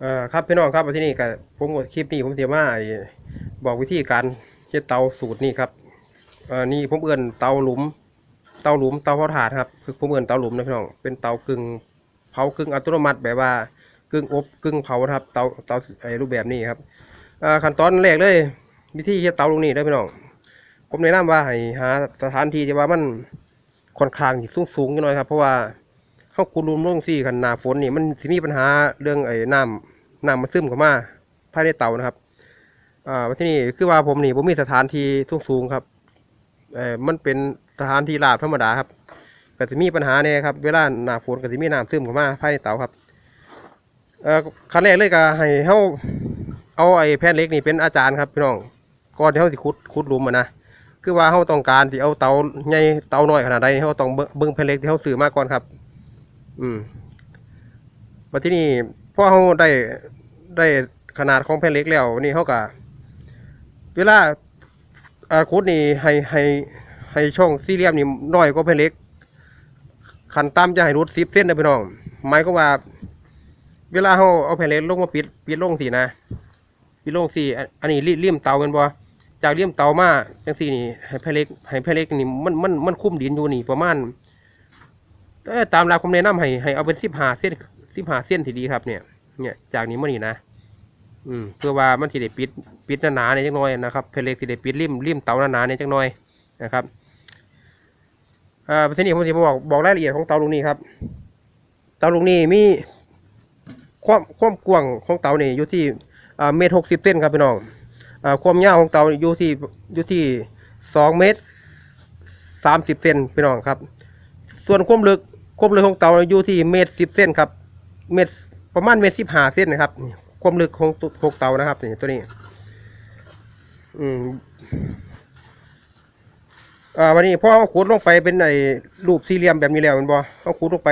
เอ่อครับพี่น้องครับที่นี่ก็ผมคลิปนี้ผมเตรียมมาบอกวิธีการเฮ็ดเตาสูตรนี่ครับเอ่อนี่ผมเอื้อนเตาหลุม เตาหลุมเตาเผาถ่านครับคือผมเอื้อนเตาหลุมนะพี่น้องเป็นเตากึ่งเผากึ่งอัตโนมัติแบบว่ากึ่งอบกึ่งเผาครับเตาเตาไอ้รูปแบบนี้ครับขั้นตอนแรกเลยวิธีเฮ็ดเตาตรงนี้เด้พี่น้องผมแนะนำว่าให้หาสถานที่ที่ว่ามันค่อนข้างสูงสูงๆหน่อยครับเพราะว่าเขาคูรุมลงซี่กันหนาฝนนี่มันสิมีปัญหาเรื่องไอ้น้ำ น้ำมันซึมเข้ามาภายในเตานะครับ อ่าที่นี่คือว่าผมนี่ผมมีสถานที่สูงสูงครับเออมันเป็นสถานที่ราบธรรมดาครับก็จะมีปัญหาเนี่ยครับ เวลาหนาฝนก็จะมีน้ำซึมเข้ามาภายในเตาครับเอ่อขั้นแรกเลยก็ให้เขาเอาไอ้แผ่นเล็กนี่เป็นอาจารย์ครับพี่น้องก่อนที่เขาสิขุดขุดหลุมอะนะคือว่าเขาต้องการที่เอาเตาใหญ่เตาน้อยขนาดใดเขาต้องเบิ่งเบิ่งแผ่นเล็กที่เขาซื้อมาก่อนครับ อืมมาที่นี่ อเขาได้ได้ขนาดของแผ่นเหล็กแล้วนี่เขาก็เวลาอาขุดนี่ให้ให้ให้ช่องสี่เหลี่ยมนี่น้อยกว่าแผ่นเหล็กขันต่ำจะให้รุดสิบเส้นนะพี่น้องหมายก็ว่า เวลาเขาเอาแผ่นเหล็กลงมาปิดปิดลงสินะปิดลงสิอันอันนี้ริมเตาเป็นบ่จากเลี่ยมเตามาจังซี่นี่ให้แพรเล็กให้แพรเล็กนี่มันมันมันคุ้มดินอยู่นี่ประมาณตามหลักผมแนะนำให้ให้เอาเป็นสิบห้าเส้นสิบห้าเส้นทีดีครับเนี่ย เนี่ยจากนี้มานี่นะอืมเพื่อว่ามันสิได้ปิดปิดหนาๆเนี่ยจังน้อยนะครับแพรเล็กสิได้ปิดริมริมเตาหนาๆเนี่ยจังน้อยนะครับอ่าทีนี้ผมจะบอกบอกรายละเอียดของเตาลูกนี้ครับ เตาลูกนี้มีความความกว้างของเตาเนี่ยอยู่ที่อ่าเมตรหกสิบเส้นครับพี่น้องอ่าความยาวของเตาอยู่ที่อยู่ที่สองเมตรสามสิบเซนพี่น้องครับ ส่วนความลึกความลึกของเตาอยู่ที่เมตรสิบเซนครับ เมตร ประมาณเมตรสิบห้าเซนนะครับความลึกของตัวเตานะครับนี่ตัวนี้ อืมอ่าวันนี้พอเขาขุดลงไปเป็นไอ้รูปสี่เหลี่ยมแบบนี้แล้วมันบ่เขาขุดลงไป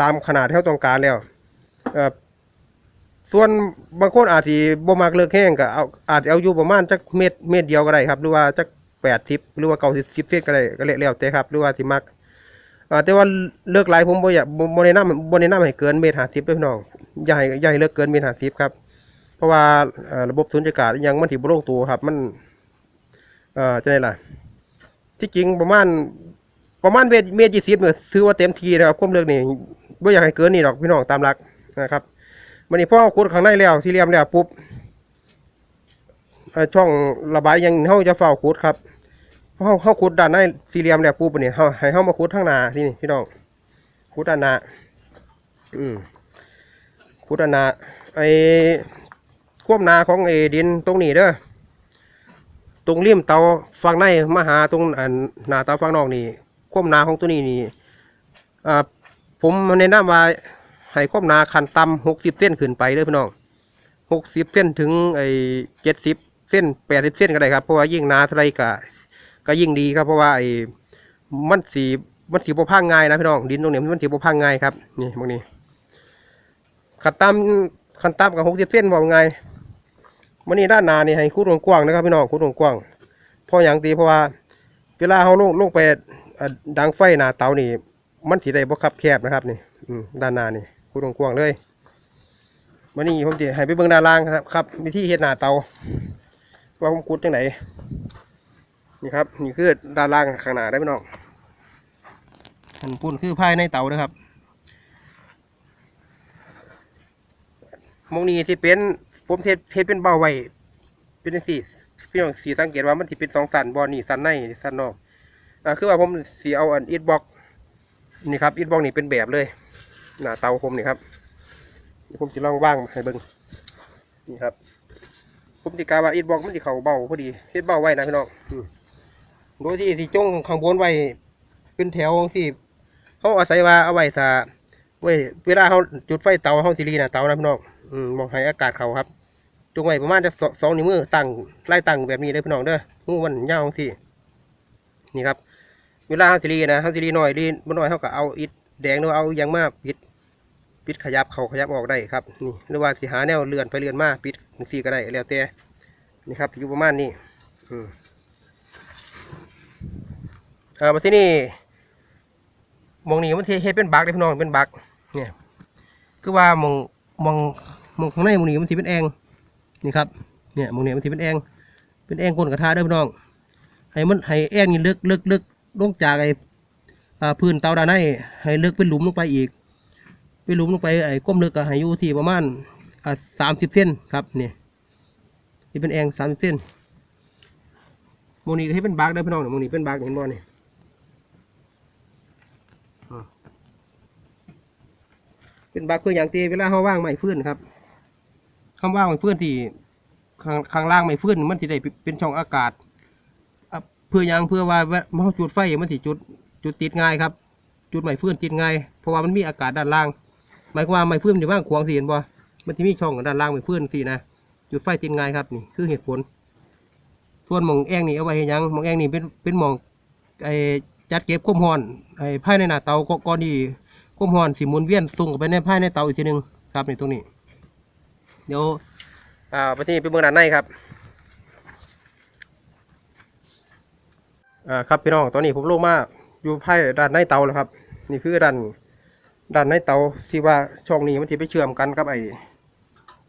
ตามขนาดที่เขาต้องการแล้วเอ่อส่วนบางคนอาจสิบ่มักเลิกแห้งก็เอาอาจจะเอาอยู่ประมาณจักเม็ดเม็ดเดียวก็ได้ครับ หรือว่าจักแปดทิปหรือว่าเก้าสิบเซนก็ได้ก็แล้วแต่ครับ หรือว่าสิมัก อ่าแต่ว่าเลิกหลายผมบ่อยากบ่บ่แนะนำบ่แนะนำให้เกินเมตร50เด้อพี่น้องอย่าให้อย่าให้เลิกเกินเมตร50ครับ เพราะว่าระบบสุญญากาศยังมันสิบ่ลงตัวครับ มันเอ่อจังได๋ล่ะ ที่จริงประมาณประมาณเมตรเมตร20เนี่ยถือว่าเต็มที่แล้วครับความเลิกนี่บ่อยากให้เกินนี่ดอกพี่น้องตามหลักนะครับมันนี่พ่อขุดข้างในแล้วสี่เหลี่ยมแล้วปุ๊บช่องระบายยังเขาจะเฝ้าขุดครับ เพราเขาเขาขุดด้านในสี่เหลี่ยมแล้วปุ๊บเนี่ยเขาให้เขามาขุดข้างหน้าที่นี่พี่น้องขุดด้านหน้าอืมขุดด้านหน้าไอ้ควบนาของไอ้ดินตรงนี้เด้อตรงริมเตาฝั่งในมหาตรงนหน้าเตาฝั่งนอกนี่ควบนาของตัวนี้นี่อ่าผมแนะนำว่าให้ความหนาคันต่ำหกสิบเส้นขึ้นไปเลยพี่น้องหกสิบเส้นถึงไอ้เจ็ดสิบเส้นแปดสิบเส้นก็ได้ครับเพราะว่ายิ่งนาเท่าไรก็ ก็ยิ่งดีครับเพราะว่าไอ้มันสีมันสีบ่พังง่ายนะพี่น้องดินตรงนี้มันสีบ่พังง่ายครับนี่พวกนี้ขันต่ำขันต่ำกับหกสิบเส้นบอกไงมันนี่ด้านหนานี่ให้คุดกว้างนะครับพี่น้องคุดกว้างเพราะอย่างตีเพราะว่าเวลาเขาลงลงไปดังไฟหนาเตานี่ มันสีได้บ่คับแคบนะครับนี่อืด้านหน้านี่คูดกว้างเลยวันนี้ผมจะให้ไปเบิ่งด้านล่างครับครับวิธีเฮ็ดหนาเตาว่าผมขุดจังไหน นี่ครับนี่คือด้านล่างข้างหน้าได้ไหมน้องอันพุ่นคือภายในเตานะครับมงนี้ที่เป็นผมเทเทเป็นเบาไว้เป็นจังซี่พี่น้องสีสังเกตว่ามันที่เป็นสองสันบอลนี่สันในสันนอกอ่าคือว่าผมสีเอาอันอิฐบล็อกนี่ครับอิฐบล็อกนี่เป็นแบบเลยหน้าเตาผมนี่ครับผมจะลองว่างให้เบิ่งนี่ครับผมติกาว่าอิฐบล็อกมันจะเข่าเบาพอดีเฮ็ดเบาไว้นะพี่น้องอื โดยที่ที่จงข้างบนไว้เป็นแถวที่เขาอาศัยว่าเอาไว้ถ้าไว้เวลาเขาจุดไฟเตาเขาสิรีนะเตานะพี่น้องอืมมองให้อากาศเขาครับจงไว้ประมาณจะสองนิ้วมือตั้งไล่ตั้งแบบนี้เลยพี่น้องเด้อมือมันยาวสินี่ครับ เวลาเขาสิรีนะเขาสิรีหน่อยรีบ่หน่อยเขาก็เอาอิฐแดงหรือว่าเอายังมาปิด ปิดขยับเขาขยับออกได้ครับนี่หรือว่าสิหาแนวเลื่อนไปเลื่อนมาปิดสีก็ได้แล้วแต่นี่ครับอยู่ประมาณนี้อืม ออมาที่นี่มองนี้มันที่เฮ็ดเป็นบักเลยพี่น้องเป็นบักเนี่ยคือว่ามองมองมองข้างในมองนี้มันสิเป็นแองนี่ครับเนี่ยมองนี้มันสิเป็นแองเป็นแองก้นกระทะเด้อพี่น้องให้มันให้แองนี่ลึกลึกลึกลงจากไอ้พื้นเตาด้านในให้ลึกเป็นหลุมลงไปอีกเป็นหลุมลงไปไอ้ก้มลึกก็ให้อยู่ที่ประมาณอ่าสามสิบเซนครับนี่นี่เป็นแองสามสิบเซนมองนี้ก็ให้เป็นบากเด้อพี่น้องหมองนี้เป็นบากเห็นบ่นี่ย เป็นบักเพื่ออย่างตีเวลาเขาว่างไม่ฟื้นครับคำว่างไม่ฟื้นที่ข้างล่างไม่ฟื้นมันจะได้เป็นช่องอากาศเพื่ออย่างเพื่อว่ามันจุดไฟมันสิจุดจุดติดง่ายครับจุดไม่ฟื้นติดง่ายเพราะว่ามันมีอากาศด้านล่าง หมายความว่าไม่ฟื้นมันจะว่างขวางสีเห็นบ่มันจะมีช่องด้านล่างไม่ฟื้นสินะจุดไฟติดง่ายครับนี่คือเหตุผลส่วนหมองแองนี่เอาไว้ให้หยังหมองแองนี่เป็นเป็นหมองไอจัดเก็บข้มหอนไอภายในหน้าเตาก็ก่อนที่ ก้มหอนสีมุนเวียนส่งไปในภายในเตาอีกทีหนึ่งครับนี่ตรงนี้ เดี๋ยวอ่าไปที่นี่เป็นเมืองด้านในครับอ่าครับพี่น้องตอนนี้ผมลงมาอยู่ภายด้านในเตาแล้วครับ นี่คือด้านด้านในเตาที่ว่าช่องนี้มันที่ไปเชื่อมกันกับไอ้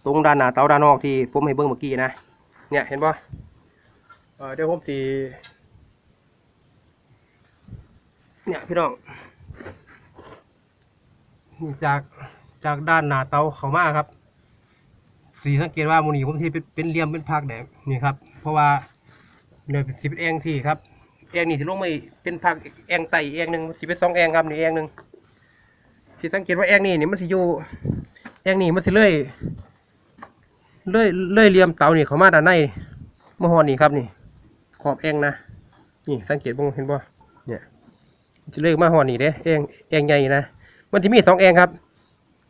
ตรงด้านหน้าเตาด้านนอกที่ผมให้เบิ้งเมื่อกี้นะเนี่ยเห็นปะเอ่อเดี๋ยวผมสีเนี่ยพี่น้อง จากจากด้านหน้าเตาเขามาครับ สีสังเกตว่ามูนี่ผมที่เป็นเป็นเหลี่ยมเป็นพักแดงนี่ครับ เพราะว่าเนี่ยสีเป็นแองที่ครับแองนี่ที่ลงไม่เป็นพักแองไตแองหนึ่งสีเป็นสองแองครับนี่แองหนึ่งสีสังเกตว่าแองนี่นี่มันสิอยู่แองนี่มันสิเลื่อยเลื่อยเลื่อยเหลี่ยมเตานี่เขามาด้านในมะฮอนนี่ครับนี่ ขอบแองนะนี่สังเกตบ้างเห็นบ่เนี่ยจะเลื่อยมาฮอนนี่เด้แองแองใหญ่นะ มันที่มีสองแองครับ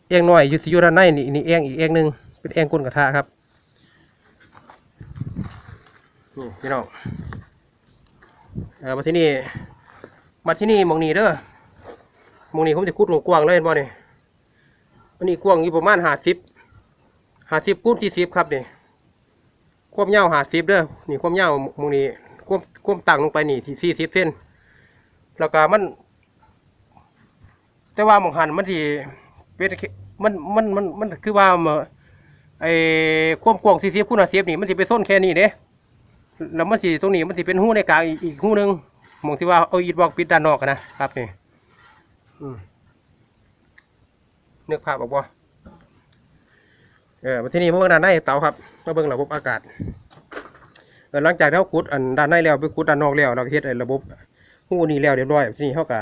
แองน้อยอยู่สิอยู่ด้านในนี่นี่แองอีกแองหนึ่งเป็นแองก้นกระทะครับนี่พี่น้องเออมาที่นี่มาที่นี่มองนี้เด้อมองนี้ผมจะคุดลงกว้างเลยเห็นบ่นี่อันนี้กว้างอยู่ประมาณห้าสิบห้าสิบคูณสี่สิบครับนี่ความยาหาสิบเด้อนี่ความยามองนี้ความความต่างลงไปนี่ที่สี่สิบเซนแล้วก็มัน แต่ว่าหมองหันมันที่เป็นมันมันมันมันคือว่ามาไอ้ความกว้างสี่สิบคูณห้าสิบนี่มันสิไปส้นแค่นี้เด้แล้วมันสิตรงนี้มันสิเป็นหู้ในกลางอีกหู้หนึ่งหมองที่ว่าเอาอีดบล็อกปิดด้านนอกอะนะครับนี่อืมนึกภาพออกบ่เออมาที่นี่เบิ่งด้านในเตาครับมาเบิ่งระบบอากาศหลังจากที่เราขุดอันด้านในแล้วไปขุดด้านนอกแล้วเราเฮ็ดระบบหู้นี่แล้วเรียบร้อยที่นี้เขาก็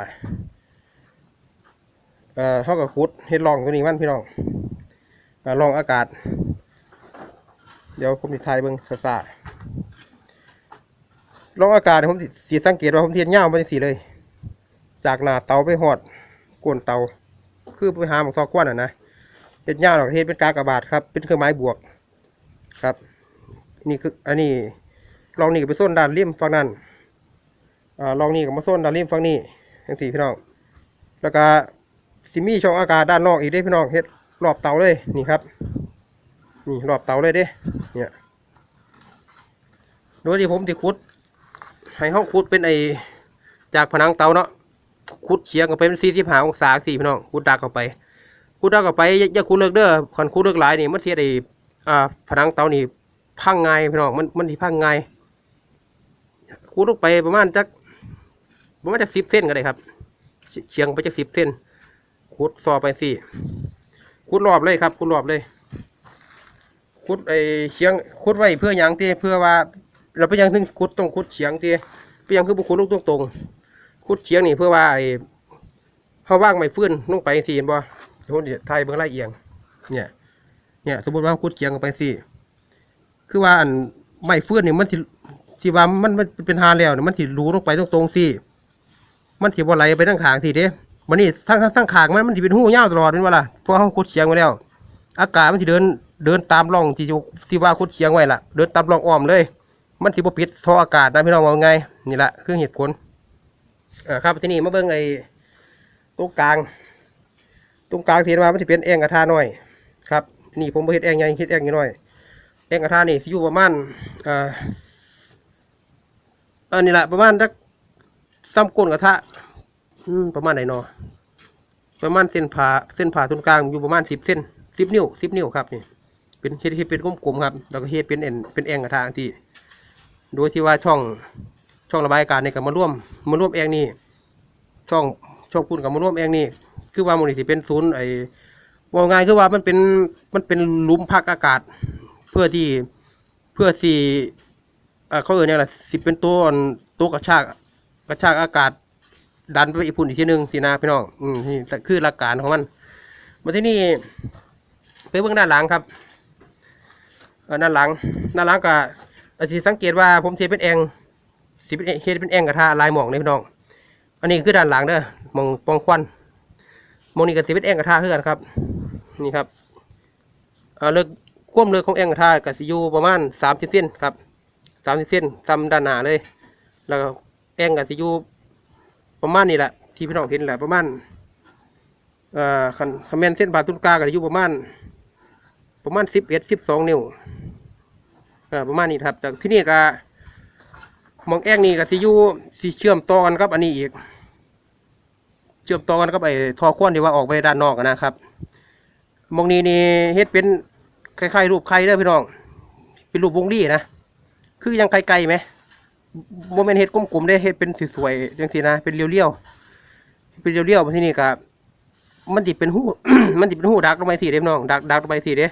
เอ่อเท่ากับคุดเฮ็ดลองตัวนี้มันพี่น้องอลองอากาศ เดี๋ยวผมจะทายเบิ่งซาลองอากาศผมสิสิสังเกตว่าผมเทียนยาไปสีเลย จากหน้าเตาไปหอดก้นเตา คือไปหาหมอกทอกวนอะนะเฮ็ดยาหรอกเฮ็ดเป็นกากระบาทครับ เป็นเครื่องไม้บวกครับ นี่คืออันนี้ลองนี่ก็ไปส้นด้านริมฝั่งนั้นอ่าลองนี่ก็มาส้นด้านริมฝั่งนี้ทั้งสี่พี่น้องแล้วก็ สิมีช่องอากาศด้านนอกอีกเด้พี่น้องเฮ็ดรอบเตาเลยนี่ครับ นี่รอบเตาเลยเด้เนี่ยโดยที่ผมที่ขุด ให้ห้องขุดเป็นไอจากผนังเตาเนาะขุดเฉียงออกไปเป็นสี่สิบห้าองศาสี่พี่น้องขุดดักออกไปขุดดักออกไปอย่าขุดเลิกเด้อคันขุดเลิกหลายนี่มันเทียไออ่าผนังเตานี่พังไงพี่น้องมันมันที่พังไงขุดลงไปประมาณจักประมาณจักสิบเส้นก็ได้ครับ เฉเฉียงไปจักสิบเส้น ขุดซอไปสิขุดรอบเลยครับขุดรอบเลยขุดไอเฉียงขุดไว้เพื่อยังที่เพื่อว่า เราไปยังถึงขุดต้องขุดเฉียงที่ไปยังคือบุขุดลูกตรงตรงขุดเฉียงนี่เพื่อว่าไอเขาว่างไม่ฟื้นลงไปสิเห็นบ่เดี๋ยวผมจะถ่ายเบื้องไล่เอียง เนี่ย เนี่ย สมมติว่าขุดเฉียงไปสิคือว่าอันไม่ฟื้นนี่มันที่ที่ว่ามันมันเป็นหาแล้วเนี่ยมันที่รูลงไปตรงตรงๆสิมันที่บ่ไหลไปทั้งขางสิเด้ มันนี่ทั้งทั้งทั้งขางมันมันจะเป็นหูยาวตลอดเป็นว่าล่ะเพราะเขาขุดเฉียงไว้แล้ว อากาศมันจะเดินเดินตามร่องที่ที่ว่าขุดเฉียงไว้ล่ะ เดินตามร่องอ้อมเลย มันที่บ่ปิดท่ออากาศนะพี่น้องว่าไงนี่แหละคือเหตุผลอ่าครับที่นี่มาเบิ่งไอ้ตรงกลาง ตรงกลางเที่ว่ามันจะเป็นแองกระทาหน้อย ครับ นี่ผมเฮ็ดแองใหญ่เฮ็ดแอ่งน้อยแองกระทานี่อยู่ประมาณอ่าอันนี้แหละประมาณสักซ้ำก้นกระทะ อืมประมาณไหนเนาะประมาณเส้นผ่าเส้นผ่าตรงกลางอยู่ประมาณสิบเส้นสิบนิ้วสิบนิ้วครับนี่เป็นเฮ็ดเฮดเป็นกลมๆครับแล้วก็เฮ็ดเป็นเอ็นเป็นแองกระทางที่ โดยที่ว่าช่องช่องระบายอากาศนี่ก็มาร่วมมาร่วมแองนี่ช่องช่องพุ่นกับมาร่วมแองนี่คือว่ามันนี่สิเป็นศูนย์ไอ้ว่าง่ายคือว่ามันเป็นมันเป็นลุมพักอากาศ เพื่อที่เพื่อที่เอ่อเขาเอ่ยเนี่ยแหละสิเป็นตัวตัวกระชากกระชากอากาศ ดันไปอีกพุ่นอีกทีหนึ่งสินะพี่น้องอืมนี่คือหลักการของมันมาที่นี่ไปเบื้องด้านหลังครับเออด้านหลังด้านหลังก็อาจจะสังเกตว่าผมเทเป็นแองสิเป็นเฮดเป็นแองกระทะลายหมองนี่พี่น้อง อันนี้คือด้านหลังเด้อมองปองควันมองนี้ก็สิเป็นแองกระทะเพื่อนครับ นี่ครับเออเลิกควมเลิกของแองกระทะก็สิอยู่ประมาณสามสิบเซนครับสามสิบเซนซ้ำด้านหน้าเลย แล้วก็แองก็สิอยู่ ประมาณนี้แหละที่พี่น้องเห็นแหละประมาณเอ่อคันคันแมนเส้นผ่าศูนย์กลางก็อยู่ประมาณ ประมาณสิบเอ็ดสิบสองนิ้วเอ่อประมาณนี้ครับจากที่นี่ก็มองแองนี่ก็สิอยู่สิเชื่อมต่อกันกับ อันนี้อีก เชื่อมต่อกันกับไอ้ทอควนที่ว่าออกไปด้านนอกนะครับมองนี้นี่เฮ็ดเป็นคล้ายๆรูปไข่เด้อพี่น้อง เป็นรูปวงรีนะ คือยังไกลๆไหม โมเมนเฮ็ดกลมๆได้เฮ็ดเป็นสวยๆจังซี่นะเป็นเรียวๆเป็นเรียวๆมาที่นี่ก็มันติดเป็นหู้ มันติดเป็นหู้ดักลงไปสิเด้น้องดักดักลงไปสิเด้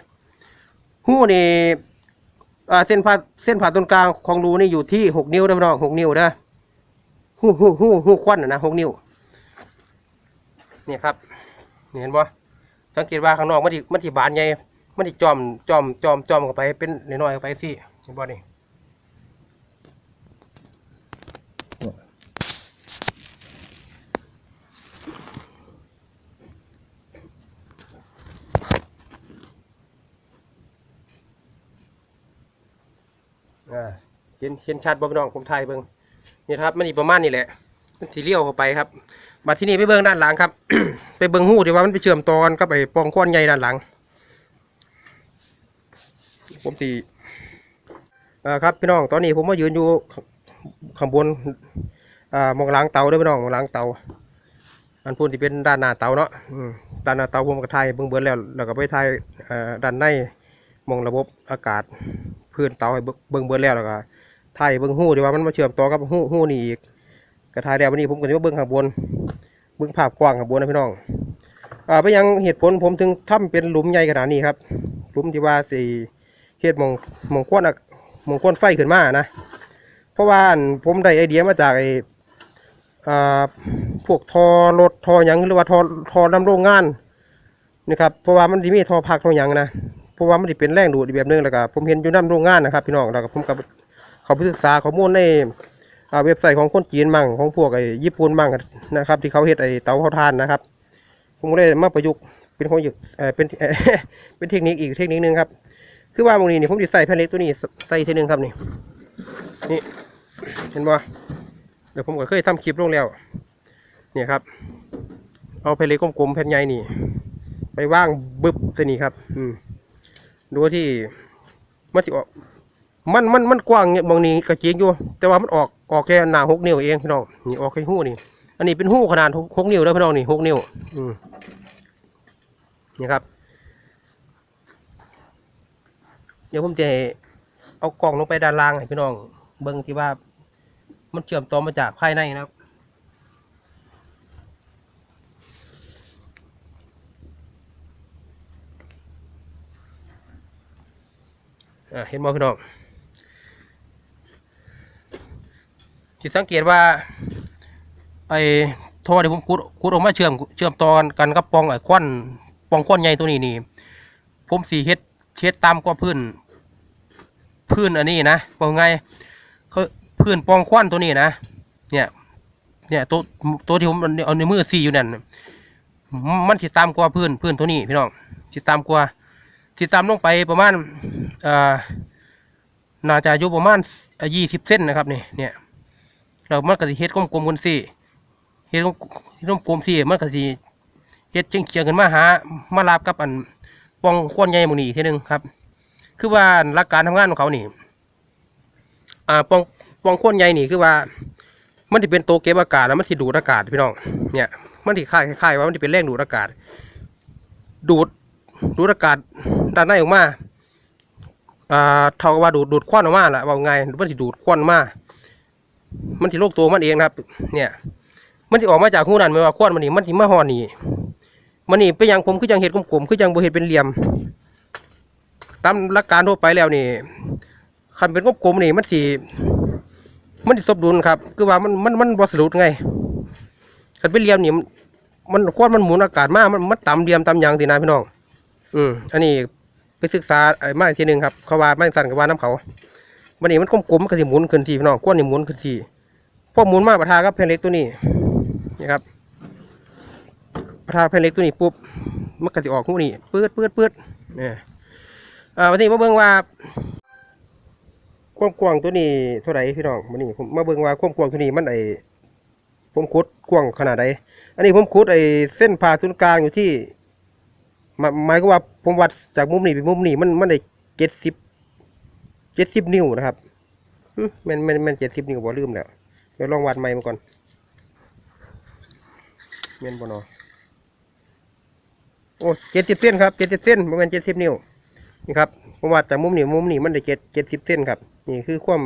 หู้นี่เส้นผ่าเส้นผ่าตรงกลางของรูนี่อยู่ที่หกนิ้วเด้น้องหกนิ้วเด้อหู้หู้หู้หู้ควันนะหกนิ้วเนี่ยครับเห็นบ่สังเกตว่าข้างนอกมันติมันติบานใหญ่มันติจอมจอมจอมจอมเข้าไปเป็นน้อยๆเข้าไปสิเห็นบ่นี่ อ่าเห็นเห็นชัดบ่พี่น้องผมถ่ายเบิ่งนี่ครับ มันอีประมาณนี้แหละมันสีเลี้ยวเข้าไปครับมาที่นี่ไปเบิ่งด้านหลังครับ ไปเบิ่งหูที่ว่ามันไปเชื่อมต่อกันกับไอ้ปองควันใหญ่ด้านหลัง ผมสีอ่าครับพี่น้องตอนนี้ผมมายืนอยู่ข้างบนอ่ามองหล้างเตาด้วยพี่น้องมองหล้างเตาอันพูดที่เป็นด้านหน้าเตาเนาะอืมด้านหน้าเตาผมก็ถ่ายเบิ่งเบิ่งแล้วแล้วก็ไปถ่ายอ่อด้านใน มองระบบอากาศพื้นเตาให้เบิ่งเบิ่งเบิ่งแล้วแล้วก็ถ่ายเบิ่งหู้ดีว่ามันมาเชื่อมต่อกับหู้หู้นี่อีกก็ถ่ายแล้ววันนี้ผมก็จะมาเบิ่งข้างบนเบิ่งภาพกว้างข้างบนนะพี่น้องอ่าไปยังเหตุผลผมถึงทำเป็นหลุมใหญ่ขนาดนี้ครับหลุมที่ว่าสิเฮ็ดมองมองควนอะมองควนไฟขึ้นมานะ เพราะว่าผมได้ไอเดียมาจากไออ่าพวกทอรถทอหยังหรือว่าทอทอนำโรงงานนะครับเพราะว่ามันสิมีทอพักทอหยังนะ เพราะว่ามันสิเป็นแรงดูดอีกแบบนึงแล้วก็ผมเห็นอยู่น้ำโรงงานนะครับ พี่น้องแล้วก็ผมกับเขาไปศึกษาข้อมูลในอ่าเว็บไซต์ของคนจีนมั่งของพวกไอ้ญี่ปุ่นมั่งนะครับ ที่เขาเฮ็ดไอ้เตาเผาถ่านนะครับผมก็เลยมาประยุกต์เป็นของอยู่เป็นเป็นเทคนิคอีกเทคนิคนึงครับ คือว่าตรงนี้นี่ผมจะใส่แผ่นเล็กตัวนี้ใส่ทีนึงครับนี่นี่เห็นบ่เดี๋ยวผมก็เคยทำคลิปลงแล้วเนี่ยครับ เอาแผ่นเล็กกลมๆแผ่นใหญ่นี่ ไปว่างบึบตัวนี้ครับ อืม ดูที่มันสิออก มันมันมันกว้างเนี่ยบางนี้ก็จริงอยู่ แต่ว่ามันออกออกแค่หนาหกนิ้วเองพี่น้องนี่ออกแค่หู้นี่ อันนี้เป็นหู้ขนาดหกนิ้วแล้วพี่น้องนี่หกนิ้ว อืมนี่ครับ เดี๋ยวผมจะเอากล่องลงไปด้านล่างให้พี่น้อง เบิ่งที่ว่า มันเชื่อมต่อมาจากภายในนะครับ อ่าเห็นบ่พี่น้องที่สังเกตว่า ไอ้ท่อที่ผมขุดขุดออกมาเชื่อมเชื่อมต่อกันกับปองไอ้ควันปองควันใหญ่ตัวนี้นี่ ผมสีเฮ็ดเฮ็ดตามก็พื้น พื้นอันนี้นะบอกไงเขาพื้นปองควันตัวนี้นะเนี่ย เนี่ยตัวตัวที่ผมเอาในมือสีอยู่นั่นมันสิตามกว่าพื้นพื้นตัวนี้พี่น้องสิตามกว่า ที่ตามลงไปประมาณอ่อน่าจะอยู่ประมาณยี่สิบเส้นนะครับนี่เนี่ยเรามันก็สิเฮ็ดกลมๆกันสิเฮ็ดกลมๆสิมันก็สิเฮ็ดเฉียงๆขึ้นมาหามาลาบกับอันปองควนใหญ่หมูนี้อีทีหนึ่งครับ คือว่าหลักการทำงานของเขานี่อ่าปองปองควนใหญ่นี่คือว่า มันที่เป็นตัวเก็บอากาศแล้วมันที่ดูดอากาศพี่น้องเนี่ยมันที่คล้ายคล้ายว่ามันที่เป็นแรงดูดอากาศ ดูดดูดอากาศ ด้านในออกมาอ่าเท่ากับว่าดูดดูดควันออกมาแหละว่าไงมันสิดูดควันมา มันสิโรคตัวมันเองครับ เนี่ย มันสิออกมาจากหูนั่นไม่ว่าควันมันนี่มันสิมาหอนี่มันนี่เป็นอย่างผมคือจังเห็ดกลมๆคือจังบ่เห็ดเป็นเหลี่ยม ตามหลักการทั่วไปแล้วนี่คันเป็นกลมๆนี่มันสิมันสิสมดุลครับ คือว่ามันมันมันบ่สะดุดไงคันเป็นเหลี่ยมนี่มันควันมันหมุนอากาศมามันมันต่ำเหลี่ยมต่ำยังสินะพี่น้อง อืมอันนี้ ไปศึกษาไอ้มาอีกทีหนึ่งครับเขาว่าไม่สั่นกับว่าน้ำเขาวันนี้มันกลมๆมันก็สิหมุนขึ้นทีพี่น้องก้นนี่หมุนขึ้นทีพอหมุนมาประทากับแผ่นเล็กตัวนี้นี่ครับประทาแผ่นเล็กตัวนี้ปุ๊บมันก็จะออกหูนี่ปืดปืดปืดเนี่ยอ่าวันนี้มาเบิ่งว่าความกว้างตัวนี้เท่าไหร่พี่น้องวันนี้ผมมาเบิ่งว่าความกว้างตัวนี้มันไอผมขุดกว้างขนาดไหนอันนี้ผมขุดไอเส้นผ่าศูนย์กลางอยู่ที่ หมายก็ว่าผมวัดจากมุมนี้ไปมุมนี้มันมันได้เจ็ดสิบเจ็ดสิบนิ้วนะครับแมันแมันแมันเจ็ดสิบนิ้วบ่ลืมแล้วเดี๋ยวลองวัดใหม่มาก่อนเมียนบนอโอ้เจ็ดสิบเส้นครับเจ็ดสิบเส้นประมาณเจ็ดสิบนิ้วนี่ครับผมวัดจากมุมนี้มุมนี้มันได้เจ็ดเจ็ดสิบเส้นครับนี่คือความ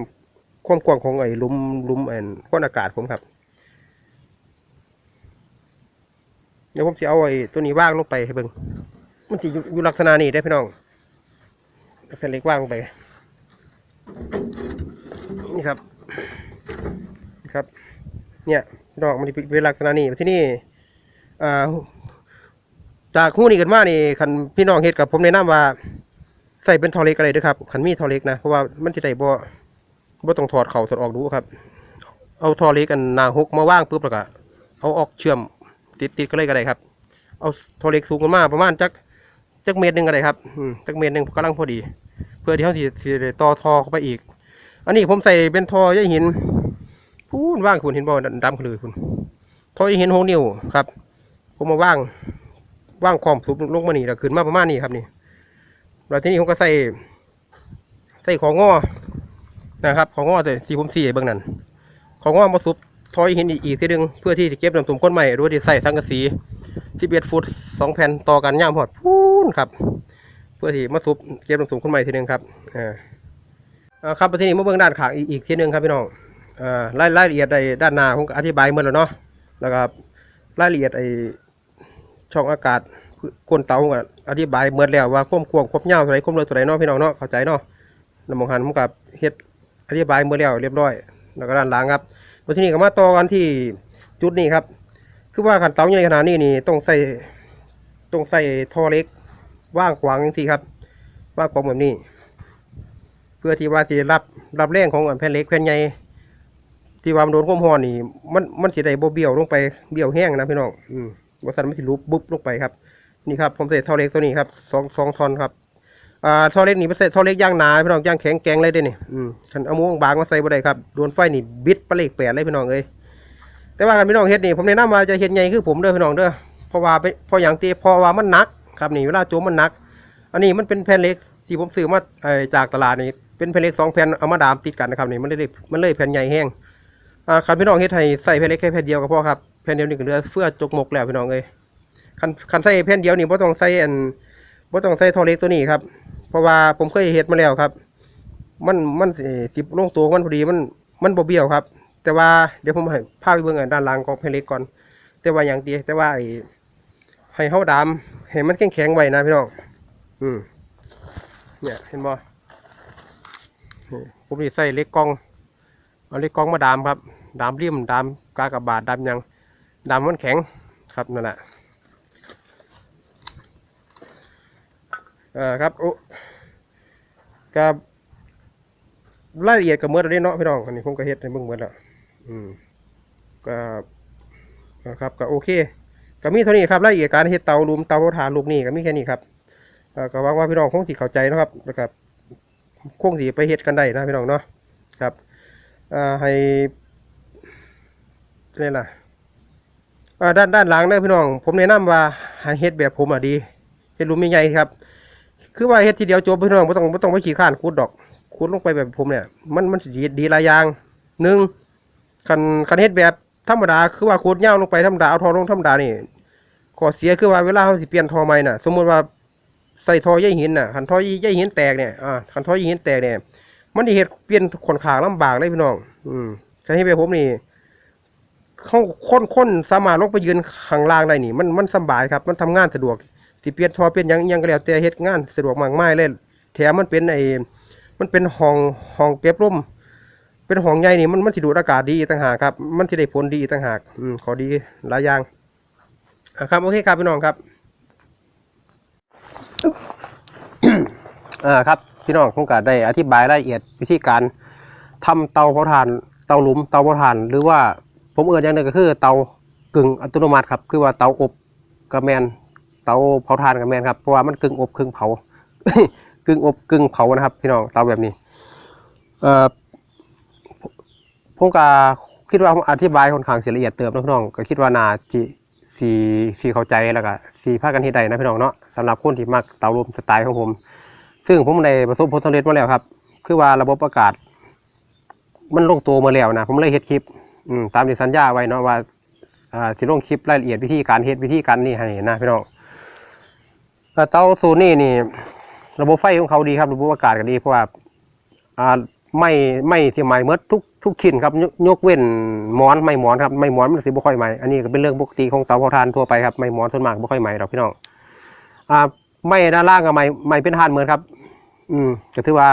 ความกว้างของไอ้ลุมลุมไอ้ก้อนอากาศผมครับเดี๋ยวผมจะเอาไอ้ตัวนี้ว่างลงไปให้เบิ่ง มันสิอยู่อยู่ลักษณะนี้ได้พี่น้องเอาแผ่นเล็กว่างไป นี่ครับครับ เนี่ยพี่น้องมันเป็นลักษณะนี้ที่นี่อ่าจากหู้นี้กันมานี่คันพี่น้องเฮ็ดกับผมแนะนำว่า ใส่เป็นทอเล็กอะไรด้วยครับคันมีทอเล็กนะเพราะว่ามันจะได้บ่บ่ต้องถอดเข่าถอดออกดูครับ เอาทอเล็กกันนาฮุกมาว่างปุ๊บแล้วก็เอาออกเชื่อมติดติดก็เลยก็ได้ครับ เอาทอเล็กสูงกันมาประมาณจัก จักเมตรหนึ่งก็ได้ครับจักเมตรหนึ่งกำลังพอดี เพื่อที่เขาสิสิได้ต่อทอเข้าไปอีก อันนี้ผมใส่เป็นทอใยหินพูนว่างคุณเห็นบ่ดำๆคือคุณทอใยหินหกนิ้วครับ ผมมาว่างว่างความสูงลงมานี่แล้วขึ้นมาประมาณนี้ครับนี่แล้วที่นี้ผมก็ใส่ ใส่ของงอนะครับ ของงอแต่ที่ผมสีเบื้องนั้น ของงอมาซุปทอยหินอีกอีกทีหนึงเพื่อที่จะเก็บน้ำสมก้นใหม่ด้วยที่ใส่สังกะสี 11ฟุต2แผ่นต่อกันย่ามหอดพูนครับ เพื่อที่มาซุปเก็บน้ำส้มก้นใหม่ทีหนึงครับอ่าอ่าครับทีนี้มาเบื้องด้านขางอีกอีกทีหนึงครับพี่น้องอ่ารายรายละเอียดในด้านหน้าผมอธิบายเมื่อแล้วเนาะแล้วก็รายละเอียดไอช่องอากาศก้นเตาผมก็อธิบายเมื่อแล้วว่าความกว้างความยาวเท่าไรความลึกเท่าไหรเนาะพี่น้องเนาะเข้าใจเนาะน้ำมันหันผมกับเฮ็ดอธิบายเมื่อแล้วเรียบร้อย แล้วก็ด้านหลังครับวันที่นี่ก็มาต่อกันที่จุดนี้ครับ คือว่าขันเตาใหญ่ขนาดนี้นี่ต้องใส่ต้องใส่ท่อเล็กว่างขวางอย่างที่ครับ ว่างขวางแบบนี้ เพื่อที่ว่าสิรับรับแรงของแผ่นเล็กแผ่นใหญ่ที่ว่ามันโดนความร้อนนี่ มันมันสิได้บ่เบี้ยวลงไปเบี้ยวแห้งนะพี่น้องอืมว่าสันมันสิลุบบุบลงไปครับ นี่ครับผมใส่ท่อเล็กตัวนี้ครับสองสองทอนครับอ่าท่อเล็กนี่เป็นใส่ท่อเล็กย่างหนาพี่น้องย่างแข็งแกงเลยเด้นี่อืมฉันเอาม้งบางมาใส่บ่ได้ครับโดนไฟนี่บิดปลาเล็กแปดเลยพี่น้องเอ้ย แต่ว่ากันพี่น้องเฮ็ดนี่ผมแนะนำว่าจะเฮ็ดใหญ่คือผมเด้อพี่น้องเด้อเพราะว่าไปเพราะอย่างที่เพราะว่ามันหนักครับนี่เวลาโจมมันหนัก อันนี้มันเป็นแผ่นเหล็กที่ผมซื้อมาจากตลาดนี่เป็นแผ่นเหล็กสองแผ่นเอามาดามติดกันนะครับนี่มันเลยมันเลยแผ่นใหญ่แห้งอ่าคันพี่น้องเฮ็ดให้ใส่แผ่นเล็กแค่แผ่นเดียวก็พอครับแผ่นเดียวนี่ก็เหลือเฟื่อจกหมกแล้วพี่น้องเอ้ยคันคันใส่แผ่นเดียวนี่บ่ต้องใส่อันบ่ต้องใส่ท่อเล็กตัวนี้ครับ เพราะว่าผมเคยเฮ็ดมาแล้วครับ มันมันสิบลงตัวมันพอดีมันมันบ่เบี้ยวครับ แต่ว่าเดี๋ยวผมให้พาไปเบิ่งอันด้านหลังของแผ่นเหล็กก่อน แต่ว่าอย่างดีแต่ว่าไอ้ให้เฮาดามให้มันแข็งๆไว้นะพี่น้องอืมเนี่ยเห็นบ่ผมนี่ใส่เล็กกองเอาเล็กกองมาดามครับ ดามริมดามกากบาทดามยังดามมันแข็งครับนั่นแหละเอ่าครับโอ้กับรายละเอียดกับเมื่อเราได้เนาะพี่น้องอันนี้ผมก็เฮ็ดในเบื้องเมื่อแล้ว อืมก็นะครับก็โอเคก็มีเท่านี้ครับรายละเอียดการเฮ็ดเตาลุมเตาถ่านลูกนี่ก็มีแค่นี้ครับเอ่อก็หวังว่าพี่น้องคงสิเข้าใจนะครับแล้วก็คงสิไปเฮ็ดกันได้นะพี่น้องเนาะครับอ่อให้นี่ล่ะอ่อด้านด้านหลังเด้อพี่น้อง ผมแนะนำว่าให้เฮ็ดแบบผมอะดีเฮ็ดลุมใหญ่ๆครับ คือว่าเฮ็ดทีเดียวจบพี่น้องบ่ต้องบ่ต้องไปขี้ข้านขุดดอกขุดลงไปแบบผมเนี่ย มันมันสิดีหลายอย่างหนึ่ง คันคันเฮ็ดแบบธรรมดาคือว่าขุดยาวลงไปธรรมดาเอาทอลงธรรมดานี่ข้อเสียคือว่าเวลาเราสิเปลี่ยนทอใหม่น่ะ สมมติว่าใส่ทอใยหินน่ะคันท่อใยหินแตกเนี่ยอ่าคันทอใยหินแตกเนี่ยมันสิเฮ็ดเปลี่ยนขนขางลำบากเลยพี่น้อง อืมคันที่ไปผมนี่เขาค้นค้นสามารถลงไปยืนข้างล่างได้นี่ มันมันสบายครับ มันทำงานสะดวกที่เปลี่ยนทอเปลี่ยนยังยังก็แล้วแต่เฮ็ดงานสะดวกมากมายเลยแถมมันเป็นไอ้มันเป็นห้องห้องเก็บลม เป็นห้องใหญ่นี่มันมันสิดูดอากาศดีต่างหากครับ มันสิได้ผลดีต่างหากอืมขอดีหลายอย่างอะครับโอเคครับพี่น้องครับอ่าครับพี่น้องผมก็ได้อธิบายรายละเอียดวิธีการทำเตาเผาถ่านเตาหลุมเตาเผาถ่าน หรือว่าผมเอ่ยอย่างหนึ่งก็คือ เตากึ่งอัตโนมัติครับ คือว่าเตาอบกระแมนเตาเผาถ่านกระแมนครับเพราะว่ามันกึ่งอบกึ่งเผากึ่งอบกึ่งเผานะครับ พี่น้องเตาแบบนี้ เอ่อ ผมก็คิดว่าผมอธิบายค่อนข้างเสียละเอียดเติมนะพี่น้องก็คิดว่านาจีสีสีเข้าใจแล้วก็สีพากันที่ใดนะพี่น้องเนาะสำหรับคนที่มักเตาลมสไตล์ของผม ซึ่งผมได้ประสบผลสำเร็จมาแล้วครับ คือว่าระบบอากาศ มันลงตัวมาแล้วนะผมเลยเฮ็ดคลิปตามที่สัญญาไว้เนาะว่าอ่าสิลงคลิปรายละเอียดวิธีการเฮ็ดวิธีการนี่ให้นะพี่น้องเอ่เตาสูนี่นี่ ระบบไฟของเขาดีครับ ระบบอากาศก็ดีเพราะว่าอ่า ไม่ไม่ที่ไหม้หมดทุกทุกชิ้นครับยกยกเว้นหมอนไม่หมอนครับไม่หมอนมันสิบ่ค่อยไหม้อันนี้ก็เป็นเรื่องปกติของเตาเผาถ่านทั่วไปครับไม่หมอนส่วนมากบ่ค่อยไหม้หรอกพี่น้องอ่าไม่ด้านล่างก็ไม่ไม่เป็นทานเหมือนครับ อืมก็ถือว่า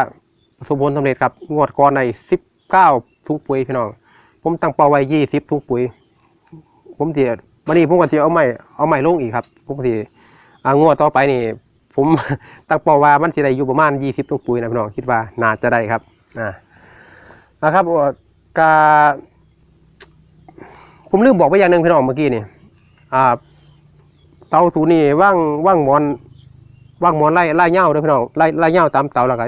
ประสบผลสำเร็จครับงวดก่อนในสิบเก้าทุกปุ๋ยพี่น้องผมตั้งเป้าไว้ยี่สิบทุกปุ๋ย ผมเดี๋ยวันนี้ผมก็จะเอาใหม่เอาใหม่ลงอีกครับผมก็สิอ่างวดต่อไปนี่ ผมตั้งเป้าว่ามันสิได้อยู่ประมาณยี่สิบทุกปุ๋ยนะพี่น้องคิดว่าน่าจะได้ครับ นะครับกาผมลืมบอกไปอย่างหนึ่งพี่น้องเมื่อกี้นี่อ่าเตาสูนี่ว่างว่างมอนว่างมอนไล่ไล่เหย้าเด้อพี่น้องไล่ไล่เหย้าตามเตาแล้วก็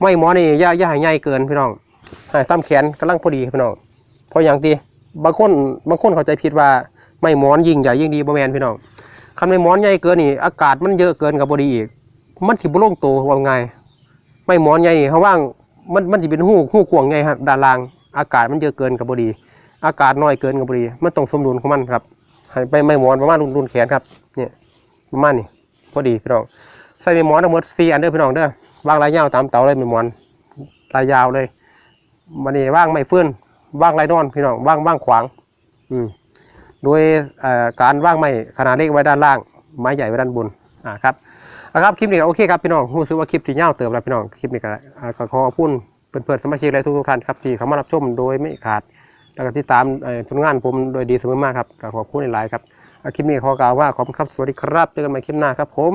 ไม่มอนนี่ย่าย่าให้ใหญ่เกินพี่น้องให้ซ้ำแขนกำลังพอดีพี่น้องเพราะอย่างที่บางคนบางคนเข้าใจผิดว่าไม่มอนยิ่งใหญ่ยิ่งดีบ่แมนพี่น้องคันไม่มอนใหญ่เกินนี่อากาศมันเยอะเกินกับบ่ดีอีก มันสิบ่ลงตัวว่าไงไม่มอนใหญ่นี่เขาว่าง มันมันสิเป็นหู้หู้กว้างฮะด้านล่าง อากาศมันเยอะเกินกับบดี อากาศน้อยเกินกับบดี มันต้องสมดุลของมันครับให้ไปไม่หมอนประมาณรุ่นแขนครับเนี่ยประมาณนี้พอดีพี่น้องใส่ไม่หมอนทั้งหมดสี่อันเด้อพี่น้องเด้อวางลายยาวตามเตาเลยไม่หมอนลายยาวเลยมันนี่ว่างไม่ฟื้นว่างลายนอนพี่น้องว่างว่างขวาง อืมโดยการว่างไม้ขนาดเล็กไว้ด้านล่าง ไม้ใหญ่ไว้ด้านบนอ่าครับ นะครับคลิปนี้ก็โอเคครับพี่น้องรู้สึกว่าคลิปที่ยาวเติมแล้วพี่น้องคลิปนี้ก็อ่าก็ขอขอบคุณเพื่อนๆสมาชิกและทุกๆท่านครับที่เข้ามารับชมโดยไม่ขาดแล้วก็ที่ตามผลงานผมโดยดีเสมอมากครับก็ขอบคุณหลายๆครับคลิปนี้ขอกล่าวว่าขอบคุณครับสวัสดีครับเจอกันใหม่คลิปหน้าครับผม